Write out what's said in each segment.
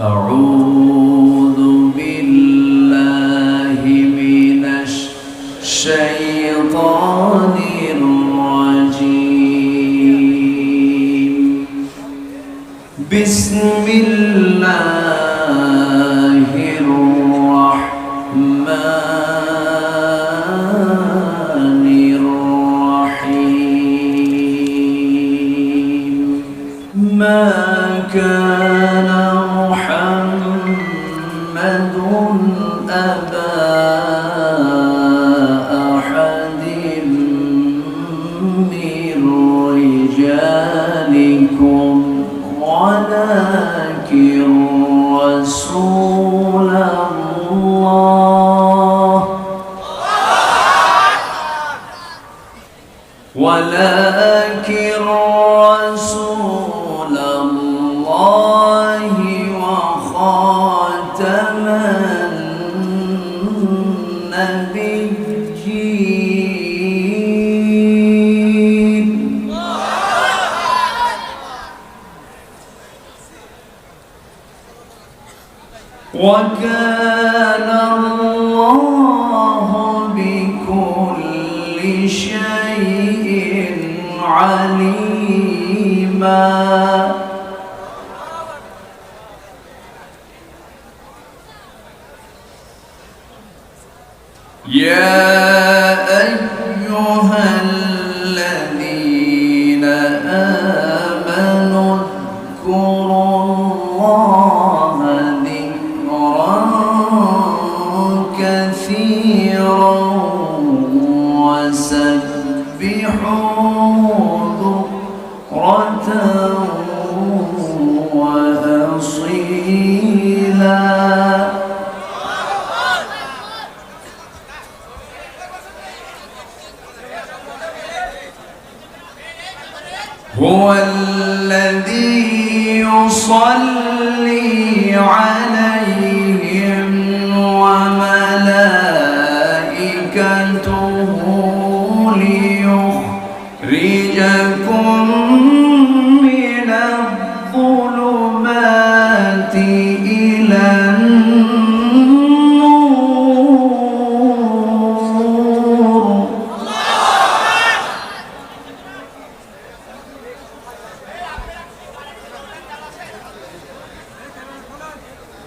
أعوذ ولا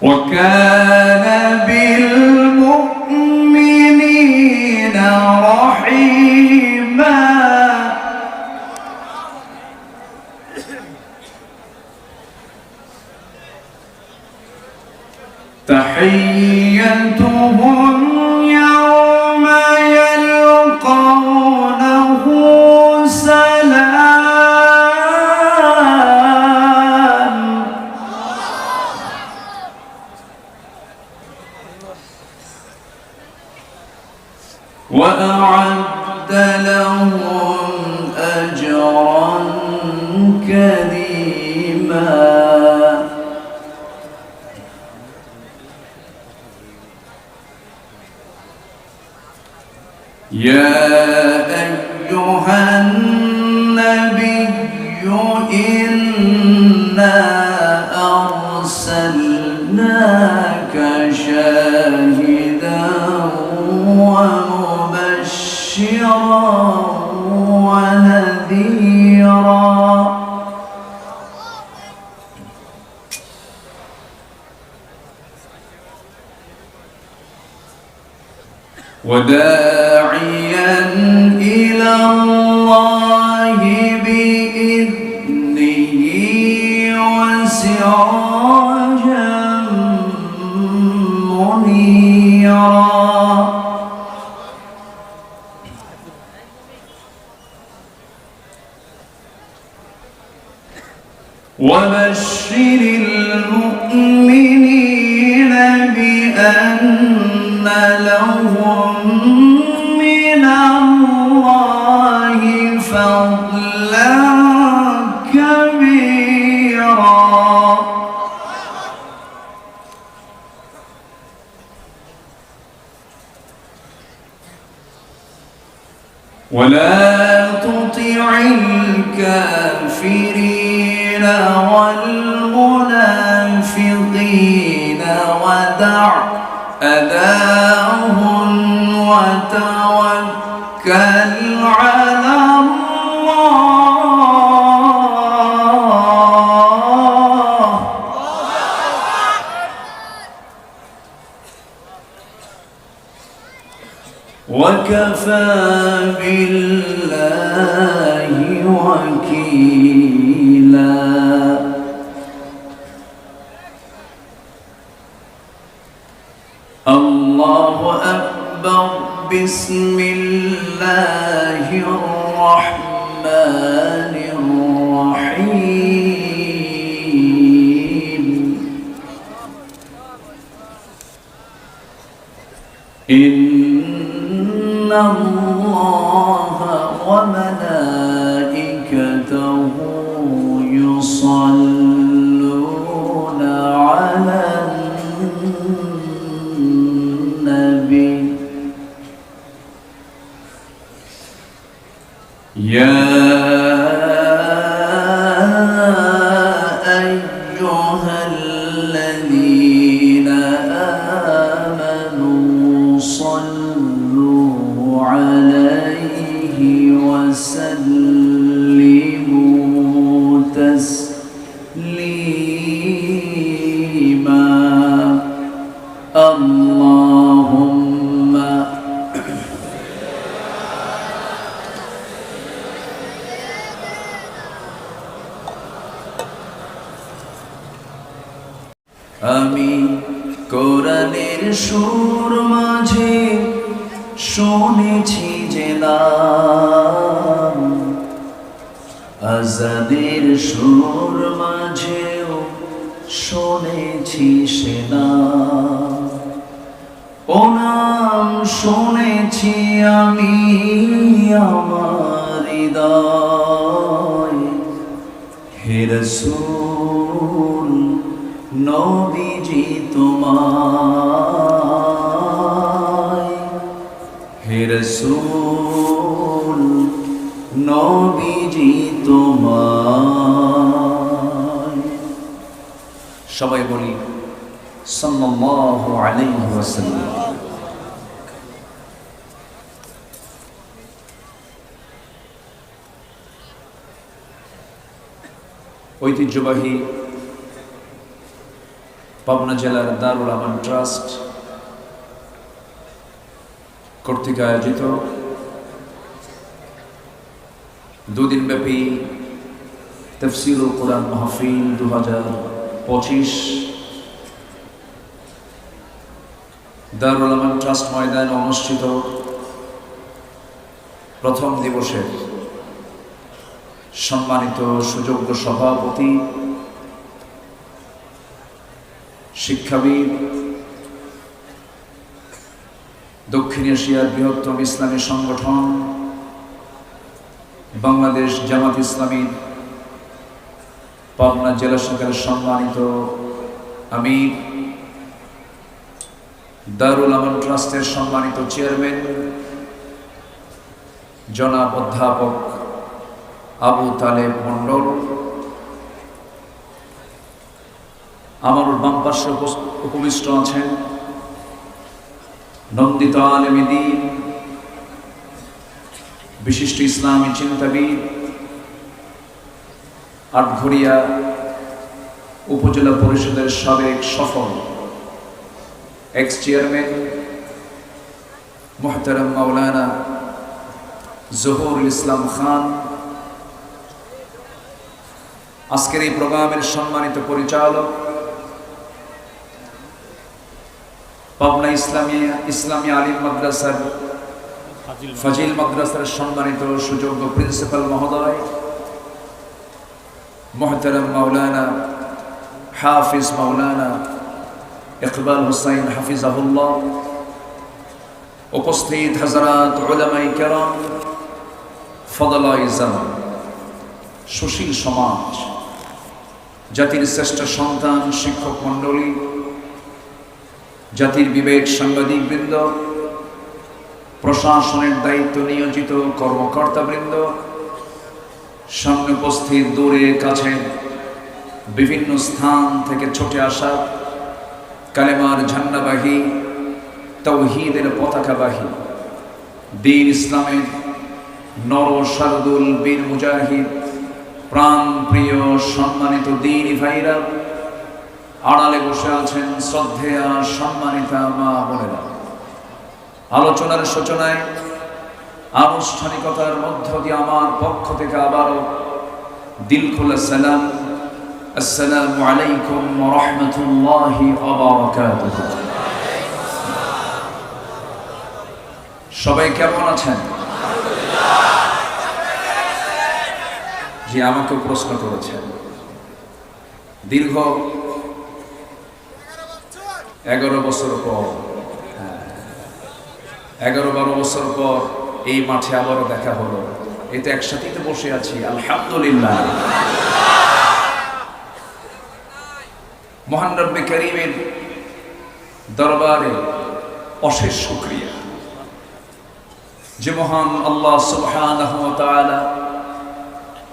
وكان وأعد لهم أجرا كريما. داعيا إلى الله بإذنه وسراجا منيرا. وبشر ودع أداهن وتوكل. إن الله وملائكته আমি কোরআনের সুর মাঝে শুনেছি যে নাম। আজাদের সুর মাঝেও শুনেছি সে নাম। ও নাম শুনেছি আমি আমার হৃদয়। হে রসুল নবীজি তোমায়। হে রসুল নবীজি তোমায়। সবাই বলি সাল্লাল্লাহু আলাইহি ওয়াসাল্লাম। ঐতিহ্যবাহী পাবনা জেলার দারুল আমান ট্রাস্ট কর্তৃক আয়োজিত দুদিন দুদিনব্যাপী তফসিরুল কোরআন মাহফিল দু হাজার পঁচিশ দারুল আমান ট্রাস্ট ময়দানে অনুষ্ঠিত প্রথম দিবসের সম্মানিত সুযোগ্য সভাপতি শিক্ষাবিদ, দক্ষিণ এশিয়ার বৃহত্তম ইসলামী সংগঠন, বাংলাদেশ জামাত ইসলামী, পাবনা জেলা শাখার সম্মানিত আমি দারুল আমান ট্রাস্টের সম্মানিত চেয়ারম্যান, জনাব অধ্যাপক আবু তালেব মন্ডল আমার বাম পার্শ্বে উপবিষ্ট আছেন নন্দিত আলমিদিন বিশিষ্ট ইসলামী চিন্তাবিদ, আটঘরিয়া উপজেলা পরিষদের সাবেক সফল এক্স চেয়ারম্যান মোহতারাম মাওলানা জহুরুল ইসলাম খান। আজকের এই প্রোগ্রামের সম্মানিত পরিচালক পাবনা ইসলামী ইসলামী আলিম মাদ্রাসার ফাজিল মাদ্রাসার সম্মানিত সুযোগ্য প্রিন্সিপাল মহোদয়, মোহতারাম মাওলানা, হাফিজ মাওলানা ইকবাল হুসাইন হাফিজাহুল্লাহ, উপস্থিত হাজারাত ওলামাই কেরাম জামান, সুশীল সমাজ, জাতির শ্রেষ্ঠ সন্তান, শিক্ষক মণ্ডলী জাতির বিবেক সাংবাদিকবৃন্দ, প্রশাসনের দায়িত্ব নিয়োজিত কর্মকর্তাবৃন্দ, সামনে উপস্থিত দূরে কাছে বিভিন্ন স্থান থেকে ছুটে আসা কালেমার ঝান্ডাবাহী তৌহিদের পতাকাবাহী, দিন ইসলামের নর শারদুল বীর মুজাহিদ প্রাণ প্রিয় সম্মানিত দিন ভাইরা আড়ালে বসে আছেন শ্রদ্ধেয়া সম্মানিতা মা বোনেরা। আলোচনার সূচনায় আনুষ্ঠানিকতার মধ্য দিয়ে আমার পক্ষ থেকে আবারও দিল খোলা সালাম। আসসালামু আলাইকুম রহমতুল্লাহি সবাই কেমন আছেন? যে আমাকে প্রশ্ন করেছেন। দীর্ঘ এগারো বছর পর হ্যাঁ, এগারো বারো বছর পর এই মাঠে আবারও দেখা হলো। এতে একসাথেই তো বসে আছি আলহামদুলিল্লাহ। মহান রব্বে করিমের দরবারে অশেষ শুক্রিয়া। যে মহান আল্লাহ তাআলা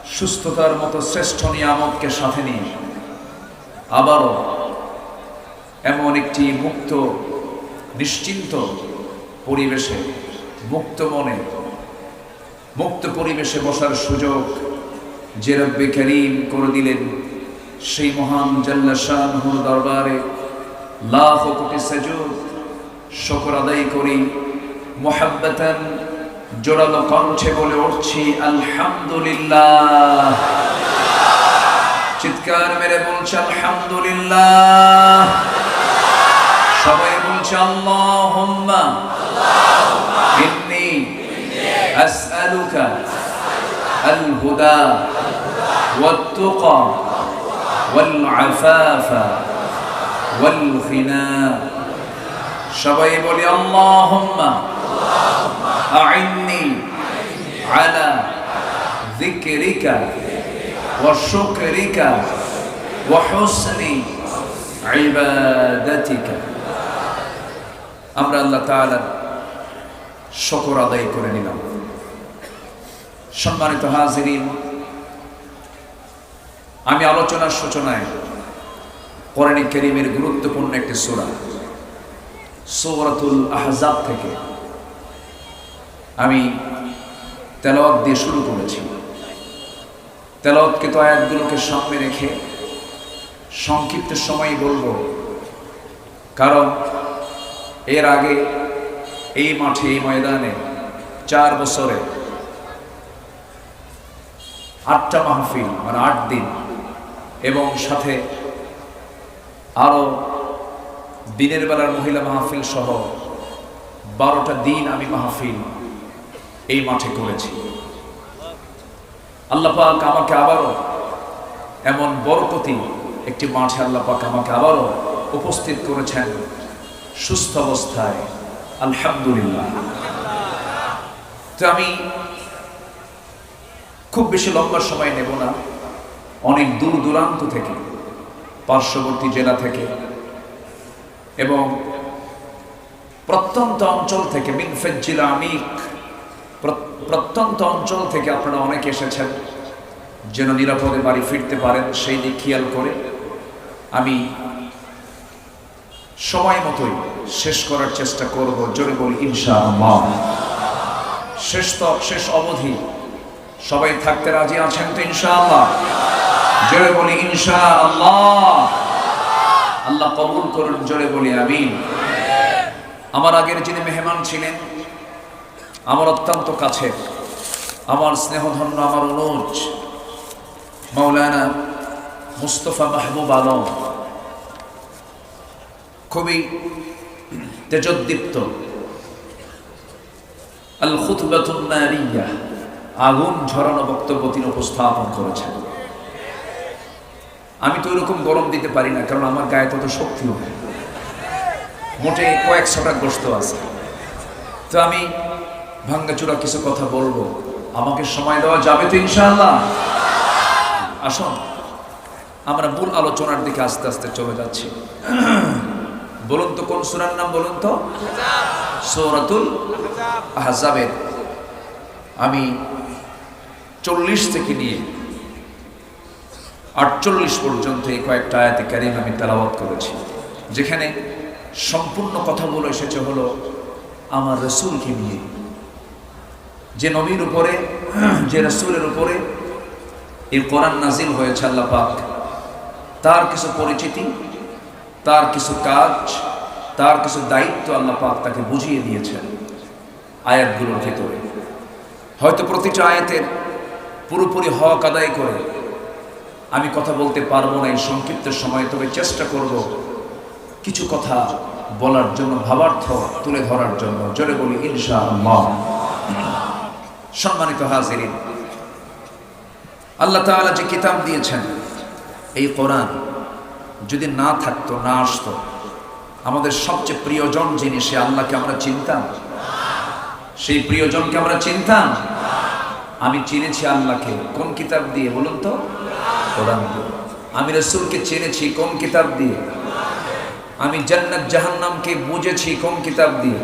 সুস্থতার মতো শ্রেষ্ঠ নিয়ামতকে সাথে নিয়ে আবারও এমন একটি মুক্ত, নিশ্চিন্ত পরিবেশে, মুক্ত মনে, মুক্ত পরিবেশে বসার সুযোগ যে রব্বে করিম করে দিলেন সেই মহান জাল্লা শাহর দরবারে। লাখ কোটি সাজুদ, শকর আদায় করি মোহাব্বতান জোরালো কণ্ঠে বলে উঠছি, আলহামদুলিল্লাহ। চিৎকার মেরে বলছে আলহামদুলিল্লাহ সবাই বলছে আল্লাহুম্মা ইন্নী আসআলুকা আল হুদা والتقى والعفاف والغنى সবাই বলি আল্লাহুম্মা আইন্নি আলা যিকরিকা وشكرك وحسن عبادتك আমরা আল্লাহ তাআলার শকর আদায় করে নিলাম সম্মানিত হাজিরিন আমি আলোচনার সূচনায় কোরআনে কেরিমের গুরুত্বপূর্ণ একটি সূরা সূরাতুল আহজাব থেকে আমি তেলাওয়াত দিয়ে শুরু করেছি তেলাওয়াতকৃত আয়াতগুলোকে সামনে রেখে সংক্ষিপ্ত সময় বলব। কারণ এর আগে এই মাঠে, এই ময়দানে চার বছরে আটটা মাহফিল মানে আট দিন, এবং সাথে আরও দিনের বেলার মহিলা মাহফিল সহ বারোটা দিন আমি মাহফিল এই মাঠে করেছি। আল্লাহ পাক আমাকে আবারও এমন বরকতি একটি মাঠে আল্লাহ পাক আমাকে আবারও উপস্থিত করেছেন সুস্থ অবস্থায়। আলহামদুলিল্লাহ। তো আমি খুব বেশি লম্বা সময় নেব না। অনেক দূর দূরান্ত থেকে, পার্শ্ববর্তী জেলা থেকে এবং প্রত্যন্ত অঞ্চল থেকে মিনফেজিলা আমিক প্রত্যন্ত অঞ্চল থেকে আপনারা অনেকে এসেছেন, যেন নিরাপদে বাড়ি ফিরতে পারেন, সেই দিক খেয়াল করে। আমি সময় মতোই শেষ করার চেষ্টা করব, জোরে বলি ইনশা আল্লাহ শেষ তো শেষ অবধি সবাই থাকতে রাজি আছেন তো ইনশা আল্লাহ জোরে বলি ইনশা আল্লাহ আল্লাহ কবুল করুন, জোরে বলি, আমিন। আমার আগের যিনি মেহমান ছিলেন আমার অত্যন্ত কাছে, আমার স্নেহধন্য, আমার অনুজ মৌলানা মুস্তফা মাহবুব আলম। খুবই তেজোদ্দীপ্ত। আল খুতবাতুন্নারিয়া আগুন ঝরানো বক্তব্য তিনি উপস্থাপন করেছেন। আমি তো ওইরকম গরম দিতে পারি না, কারণ আমার গায়ে তত শক্তি হবে মোটে কয়েকশোটা গোস্ত আছে। তো আমি ভাঙ্গাচুরা কিছু কথা বলব। আমাকে সময় দেওয়া যাবে তো ইনশাল্লাহ আসুন, আমরা মূল আলোচনার দিকে আস্তে আস্তে চলে যাচ্ছি। বলুন তো, কোন সুরার নাম বলুন তো? সৌরাতুল আহজাবের। আমি চল্লিশ থেকে নিয়ে আটচল্লিশ পর্যন্ত এই কয়েকটা আয়াতে কারিম আমি তেলাওয়াত করেছি। যেখানে সম্পূর্ণ কথাগুলো এসেছে হলো, আমার রসুলকে নিয়ে। যে নবীর উপরে, যে রসুলের উপরে এই কোরআন নাজিল হয়েছে আল্লাহ পাক। তার কিছু পরিচিতি, তার কিছু কাজ, তার কিছু দায়িত্ব আল্লাহ পাক তাকে বুঝিয়ে দিয়েছেন আয়াতগুলোর ভেতরে। হয়তো প্রতিটা আয়াতের পুরোপুরি হক আদায় করে আমি কথা বলতে পারব না এই সংক্ষিপ্ত সময়, তবে চেষ্টা করব কিছু কথা বলার জন্য, ভাবার্থ তুলে ধরার জন্য। জোরে বলি ইনশা আল্লাহ সম্মানিত হাজিরিন, আল্লাহ তাআলা যে কিতাব দিয়েছেন, এই কোরআন যদি না থাকতো, না আসতো, আমাদের সবচেয়ে প্রিয়জন যিনি, সে আল্লাহকে আমরা চিনতাম? সেই প্রিয়জনকে আমরা চিনতাম? আমি চিনেছি আল্লাহকে। কোন কিতাব দিয়ে বলুন তো? কোরআন আমি রসুলকে চিনেছি কোন কিতাব দিয়ে? আমি জান্নাত জাহান্নামকে বুঝেছি কোন কিতাব দিয়ে?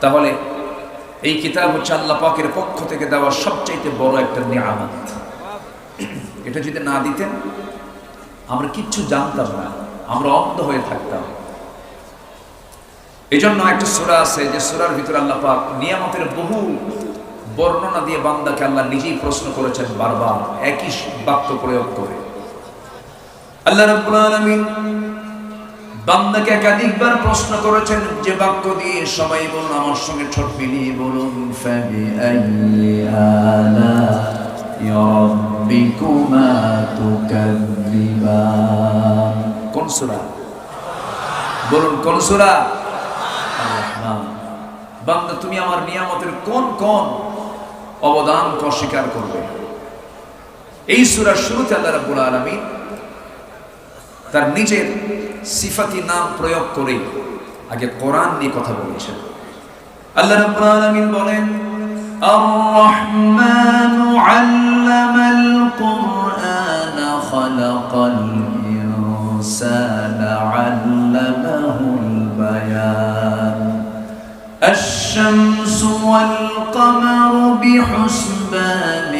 তাহলে এই কিতাব হচ্ছে আল্লাহ পাকের পক্ষ থেকে দেওয়া সবচাইতে বড় একটা নিয়ামত। এটা যদি না দিতেন, আমরা কিচ্ছু জানতাম না, আমরা অন্ধ হয়ে থাকতাম। এই জন্য একটা সুরা আছে, যে সুরার ভিতরে আল্লাহ পাক নিয়ামতের বহু বর্ণনা দিয়ে বান্দাকে আল্লাহ নিজেই প্রশ্ন করেছেন বারবার, একই বাক্য প্রয়োগ করে। আল্লাহ রাব্বুল আলামিন বান্দাকে একাধিকবার প্রশ্ন করেছেন যে বাক্য দিয়ে সবাই বলুন, আমার সঙ্গে ছোট মিলিয়ে বলুন ফাবি আইয়ি আলা'i রাব্বিকুমা তুকাযযিবান কোন সূরা? বলুন, কোন সূরা? আর-রাহমান বান্দা, তুমি আমার নিয়ামতের কোন কোন অবদানকে অস্বীকার করবে? এই সূরার শুরুতে আল্লাহ রাব্বুল আলামিন তার নিজের সিফাতি নাম প্রয়োগ করে আগে কোরআন নিয়ে কথা বলেছেন আল্লাহ রাব্বুল আলামিন বলেন الرحمن علم القرآن خلق الإنسان علمه البيان الشمس والقمر بحسبان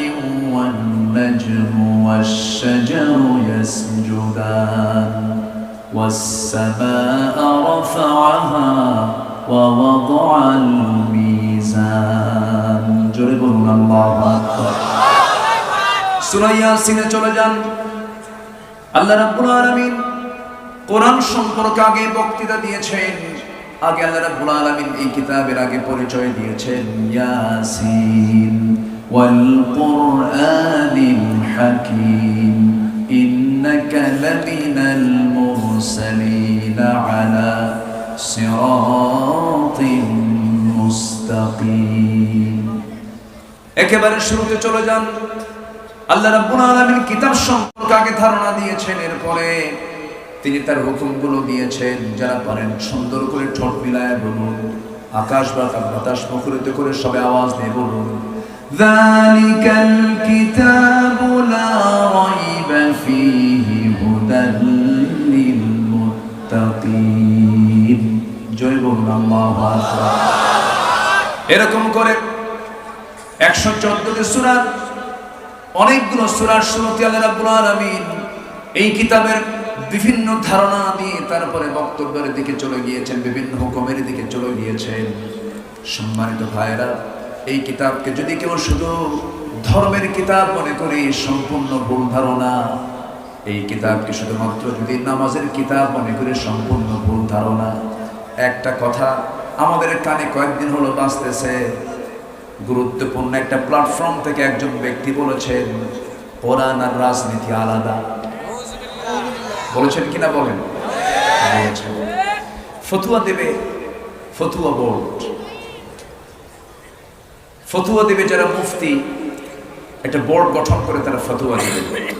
والنجم والشجر يسجدان والسماء رفعها ووضع الميزان جربنا الله أكبر সূরা ইয়াসিনে চলে যান আল্লাহ রাব্বুল আলামিন কোরআন সম্পর্কে আগে বক্তৃতা দিয়েছেন আগে আল্লাহ রাব্বুল আলামিন এই কিতাবের আগে পরিচয় দিয়েছেন ইয়াসিন ওয়াল কুরআনিল হাকীম ইন্নাকা লামিনাল মুরসালিন আলা সিরাতিন মুস্তাকিম একেবারে শুরুতে চলে যান আল্লাহ রাব্বুল আলামিন কিতাব সম্পর্কে আগে ধারণা দিয়েছেন এরপরে তিনি তার হুকুমগুলো দিয়েছেন যারা পারেন সুন্দর করে ঠোঁট মিলায় বলুন আকাশ বাতাস বাতাস মুখরিত করে সবে আওয়াজ দিয়ে বলুন ذلك الكتاب لا ريب فيه هدى হাবিব জয় এরকম করে একশো চোদ্দটি সুরার অনেকগুলো সুরার শুরুতে আল্লাহ রাব্বুল এই কিতাবের বিভিন্ন ধারণা দিয়ে তারপরে বক্তব্যের দিকে চলে গিয়েছেন, বিভিন্ন হুকুমের দিকে চলে গিয়েছেন। সম্মানিত ভাইরা এই কিতাবকে যদি কেউ শুধু ধর্মের কিতাব মনে করি, সম্পূর্ণ ভুল ধারণা এই কিতাবকে শুধুমাত্র যদি নামাজের কিতাব মনে করে সম্পূর্ণ ভুল ধারণা। একটা কথা আমাদের কানে কয়েকদিন হলো বাঁচতেছে। গুরুত্বপূর্ণ একটা প্ল্যাটফর্ম থেকে একজন ব্যক্তি বলেছেন, কোরআন আর রাজনীতি আলাদা। বলেছেন কিনা বলেন? ফতুয়া দেবে ফতুয়া বোর্ড। ফতুয়া দেবে যারা মুফতি, একটা বোর্ড গঠন করে তারা ফতুয়া দেবে।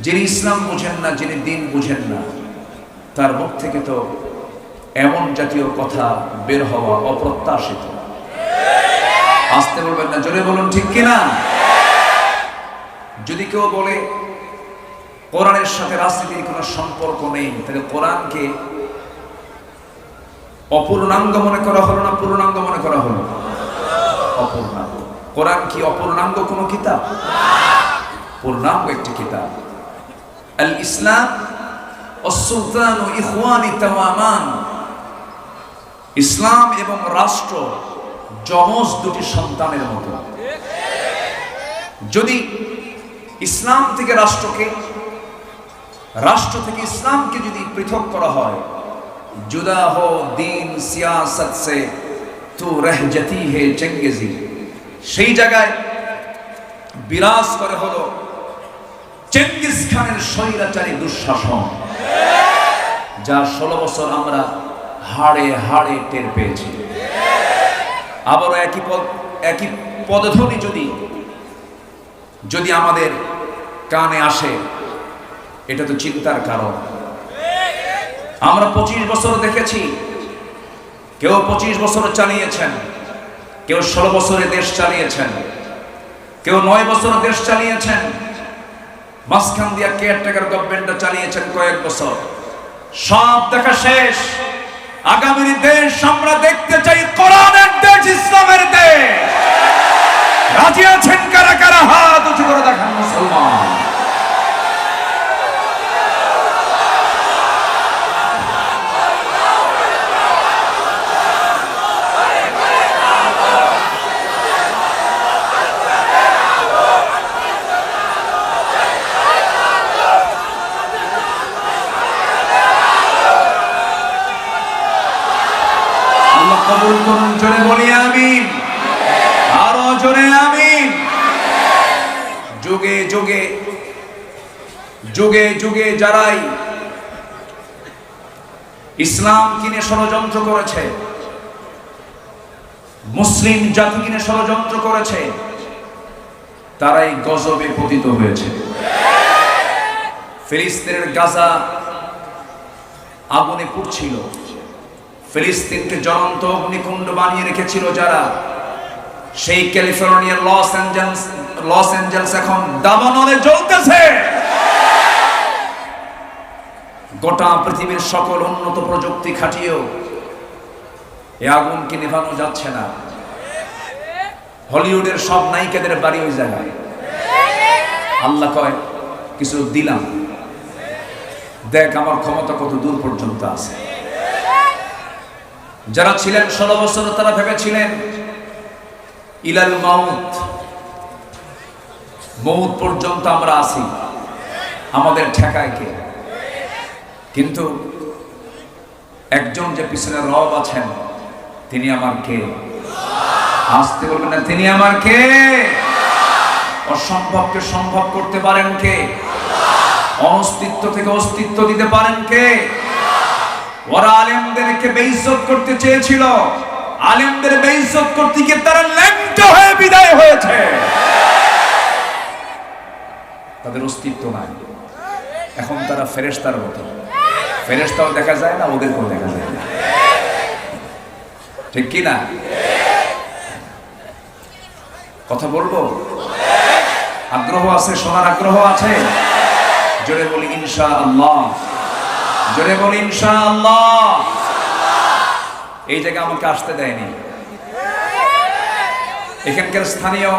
যিনি ইসলাম বুঝেন না, যিনি দিন বুঝেন না, তার মুখ থেকে তো এমন জাতীয় কথা বের হওয়া অপ্রত্যাশিত। আসতে বলবেন না, জোরে বলুন, ঠিক কিনা? যদি কেউ বলে, কোরআনের সাথে রাজনীতির কোনো সম্পর্ক নেই, তাহলে কোরআনকে অপূর্ণাঙ্গ মনে করা হলো না পূর্ণাঙ্গ মনে করা হলো? অপূর্ণাঙ্গ। কোরআন কি অপূর্ণাঙ্গ কোনো কিতাব? পূর্ণাঙ্গ একটি কিতাব। আল ইসলাম ও ইখওয়ানি তাওয়ামান। ইসলাম এবং রাষ্ট্র যমজ দুটি সন্তানের মতো। যদি ইসলাম থেকে রাষ্ট্রকে, রাষ্ট্র থেকে ইসলামকে যদি পৃথক করা হয়, জুদা হো দিন সিয়াসত সে তু রেহ জতি হে চেঙ্গেজি সেই জায়গায় বিরাজ করে হলো চেঙ্গিস খানের স্বৈরাচারী দুঃশাসন। যা ষোলো বছর আমরা হাড়ে হাড়ে টের পেয়েছি। আবারও একই পদ, একই পদধ্বনি যদি যদি আমাদের কানে আসে, এটা তো চিন্তার কারণ। আমরা পঁচিশ বছর দেখেছি, কেউ পঁচিশ বছর চালিয়েছেন, কেউ ষোলো বছরে দেশ চালিয়েছেন, কেউ নয় বছর দেশ চালিয়েছেন মাঝখান দিয়া কেয়ারটেকার গভর্নমেন্টটা চালিয়েছেন কয়েক বছর। সব দেখা শেষ। আগামী দেশ আমরা দেখতে চাই কোরআনের দেশ, ইসলামের দেশ। রাজি আছেন কারা কারা? হাত উঁচু করে দেখান মুসলমান। জোরে আমিন। যুগে যুগে যুগে যুগে যারাই ইসলাম কিনে ষড়যন্ত্র করেছে, মুসলিম জাতি কিনে ষড়যন্ত্র করেছে, তারাই গজবে পতিত হয়েছে। ফিলিস্তিনের গাজা আগুনে পুড়ছিল। ফিলিস্তিনকে জ্বলন্ত অগ্নিকুণ্ড বানিয়ে রেখেছিল যারা? সেই ক্যালিফোর্নিয়ার লস অ্যাঞ্জেলস লস অ্যাঞ্জেলস এখন দাবানলে জ্বলতেছে। গোটা পৃথিবীর সকল উন্নত প্রযুক্তি খাটিয়েও এ আগুনকে নেভানো যাচ্ছে না। হলিউডের সব নায়িকাদের বাড়ি ওই জায়গায়। আল্লাহ কয়, কিছু দিলাম। দেখ আমার ক্ষমতা কত দূর পর্যন্ত আছে। যারা ছিলেন ষোলো বছর তারা ভেবেছিলেন ইলাল মাউত। মৌত পর্যন্ত আমরা আছি। আমাদের ঠেকায় কে? কিন্তু একজন যে পিছনে রব আছেন, তিনি আমার কে? আসতে বলবেন না, তিনি আমার কে? অসম্ভবকে সম্ভব করতে পারেন কে? অস্তিত্ব থেকে অস্তিত্ব দিতে পারেন কে? ওরা আলেমদেরকে বেইজ্জত করতে চেয়েছিল। আলেমদের বেইজ্জত করতে গিয়ে তারা ল্যাংটা হয়ে বিদায় হয়েছে। তাদের অস্তিত্ব নাই। এখন তারা ফেরেশতার মতো। ফেরেশতাও দেখা যায় না, ওদেরকেও দেখা যায় না। ঠিক কি না কথা বলব? আগ্রহ আছে, শোনার আগ্রহ আছে? জোরে বলি ইনশা আল্লাহ জোরে বলি ইনশা আল্লাহ এই জায়গায় আমাকে আসতে দেয়নি। এখানকার স্থানীয়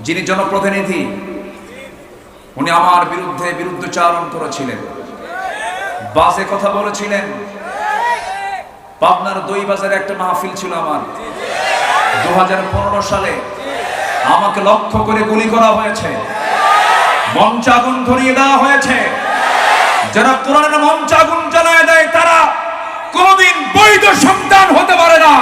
যিনি জনপ্রতিনিধি, উনি আমার বিরুদ্ধে বিরুদ্ধচারণ করেছিলেন। বাসে কথা বলেছিলেন। পাবনার দই বাজারে একটা মাহফিল ছিল আমার। দু হাজার পনেরো সালে আমাকে লক্ষ্য করে গুলি করা হয়েছে। মঞ্চ আগুন ধরিয়ে দেওয়া হয়েছে। যারা কোরআনের মঞ্চ আগুন জ্বালায় দেয় কোনদিন বৈধ সন্তান হতে পারে না।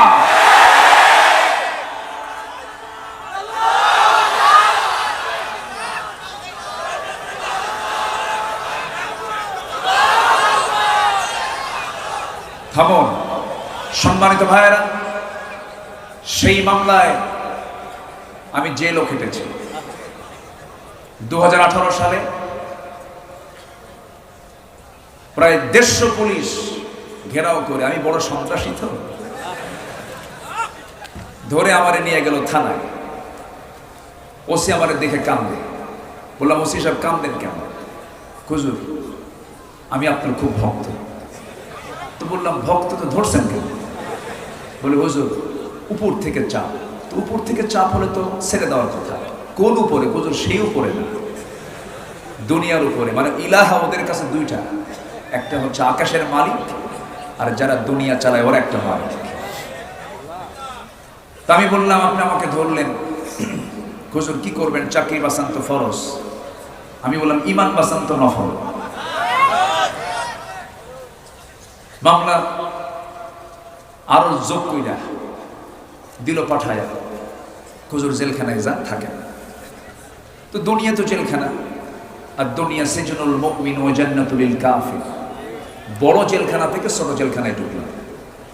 থামুন সম্মানিত ভাইয়েরা, সেই মামলায় আমি জেলও খেটেছি দু হাজার আঠারো সালে প্রায় দেড়শো পুলিশ ঘেরাও করে, আমি বড় সন্ত্রাসী তো। ধরে আমারে নিয়ে গেল থানায়। ওসি আমারে দেখে কান্দে। বললাম, ওসি সাহেব, কান্দেন কেন? খুজুর আমি আপনার খুব ভক্ত। তো বললাম, ভক্ত তো ধরছেন কেন? বলে, হুজুর, উপর থেকে চাপ। তো উপর থেকে চাপ হলে তো ছেড়ে দেওয়ার কথা। কোন উপরে? হুজুর, সেই উপরে না। দুনিয়ার উপরে। মানে ইলাহা ওদের কাছে দুইটা। একটা হচ্ছে আকাশের মালিক আর যারা দুনিয়া চালায়, ওরা একটা মালিক তা আমি বললাম, আপনি আমাকে ধরলেন। হুজুর, কি করবেন? চাকরি বাসান্ত ফরজ। আমি বললাম, ইমান বাসান্ত নফল। মামলা আরও যোগ কইরা দিল পাঠায়। হুজুর, জেলখানায় যান থাকেন। তো দুনিয়া তো জেলখানা। আর দুনিয়া সেজনুল মুমিন ও জান্নাতুল কাফির। বড় জেলখানা থেকে ছোট জেলখানায় ঢুকলাম।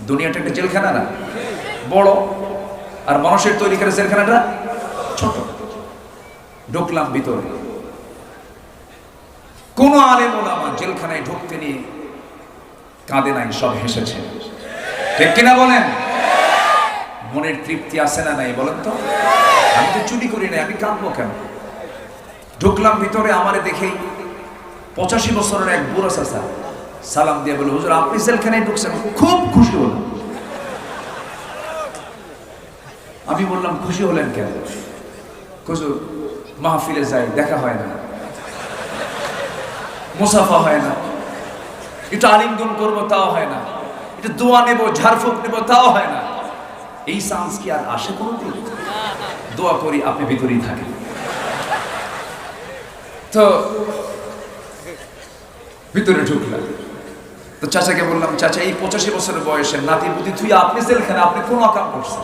দুনিয়াটা একটা জেলখানা না। বড় আর মানুষের তৈরি করে জেলখানাটা ছোট। ঢুকলাম ভিতরে। কোন আলেম ওলামা জেলখানায় ঢুকতে নিয়ে কাঁদে নাই, সব হেসেছে। ঠিক কিনা বলেন? মনের তৃপ্তি আছে না নাই বলেন তো? আমি তো চুরি করি নাই, আমি কাঁদবো কেন? ঢুকলাম ভিতরে, আমারে দেখেই পঁচাশি বছরের এক বুড়ো চাচা সালাম দিয়ে বলে, হুজুর, আপনি জেলখানায় ঢুকছেন, খুব খুশি হলাম আমি বললাম, খুশি হলেন কেন? হুজুর, মাহফিলে যাই, দেখা হয় না। মুসাফা হয় না। একটু আলিঙ্গন করব, তাও হয় না। একটু দোয়া নেব, ঝাড়ফুঁক নেব, তাও হয় না। এই চান্স কি আর আসে কোনোদিন? দোয়া করি, আপনি ভিতরেই থাকেন। তো ভিতরে ঢুকলাম। তো চাচাকে বললাম, চাচা, এই পঁচাশি বছরের নাতি বুদ্ধি তুই আপনি জেলখানে, আপনি কোন আকাম করছেন?